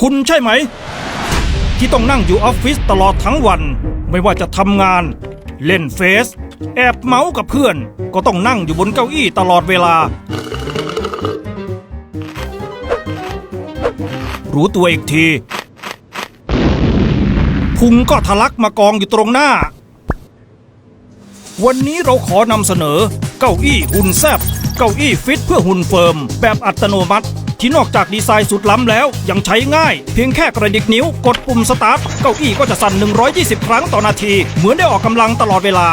คุณใช่ไหม ที่ต้องนั่งอยู่ออฟฟิศตลอดทั้งวัน ไม่ว่าจะทำงาน เล่นเฟซแอบเมาส์กับเพื่อน ก็ต้องนั่งอยู่บนเก้าอี้ตลอดเวลา รู้ตัวอีกทีพุงก็ทะลักมากองอยู่ตรงหน้า วันนี้เราขอนำเสนอเก้าอี้หุ่นแซบเก้าอี้ฟิตเพื่อหุ่นเฟิร์ม แบบอัตโนมัติ ที่นอกจากดีไซน์สุดล้ำแล้ว ยังใช้ง่าย เพียงแค่กระดิกนิ้ว กดปุ่มสตาร์ทเก้าอี้ก็จะสั่น 120 ครั้งต่อนาที เหมือนได้ออกกำลังตลอดเวลา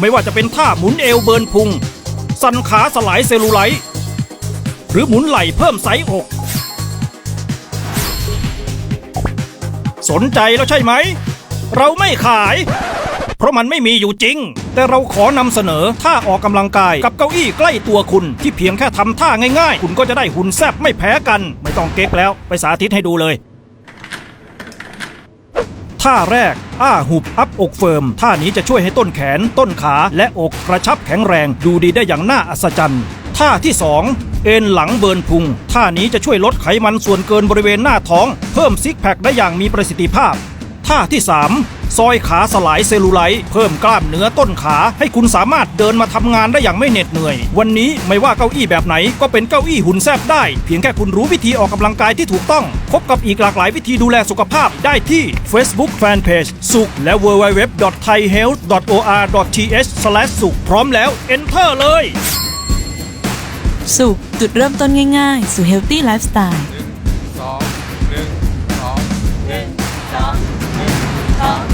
ไม่ว่าจะเป็นท่าหมุนเอวเบิร์นพุง สั่นขาสลายเซลลูไลท์หรือหมุนไหล่เพิ่มไซส์อก สนใจแล้วใช่ไหม เราไม่ขาย ราะมันไม่มีอยู่จริง แต่เราขอนำเสนอท่าออกกำลังกายกับเก้าอี้ใกล้ตัวคุณ ที่เพียงแค่ทำท่าง่ายๆ คุณก็จะได้หุ่นแซบไม่แพ้กัน ไม่ต้องเก๊กแล้วไปสาธิตให้ดูเลยท่าแรก อ้าหุบอัพอกเฟิร์ม ท่านี้จะช่วยให้ต้นแขน ต้นขา และอกกระชับแข็งแรง ดูดีได้อย่างน่าอัศจรรย์ ท่าที่ 2 เอ็นหลังเบิร์นพุง ท่านี้จะช่วยลดไขมันส่วนเกินบริเวณหน้าท้อง เพิ่มซิกแพคได้อย่างมีประสิทธิภาพ ท่าที่ 3 ซอยขาสลายเซลลูไลท์เพิ่มกล้ามเนื้อต้นขา ให้คุณสามารถเดินมาทำงานได้อย่างไม่เหน็ดเหนื่อย วันนี้ไม่ว่าเก้าอี้แบบไหนก็เป็นเก้าอี้หุ่นแซบได้ เพียงแค่คุณรู้วิธีออกกำลังกายที่ถูกต้อง พบกับอีกหลากหลายวิธีดูแลสุขภาพได้ที่ Facebook Fanpage สุขและ www.thaihealth.or.th สุขพร้อมแล้ว Enter เลย สุขจุดเริ่มต้นง่ายๆ สู่ Healthy Lifestyle สองหนึ่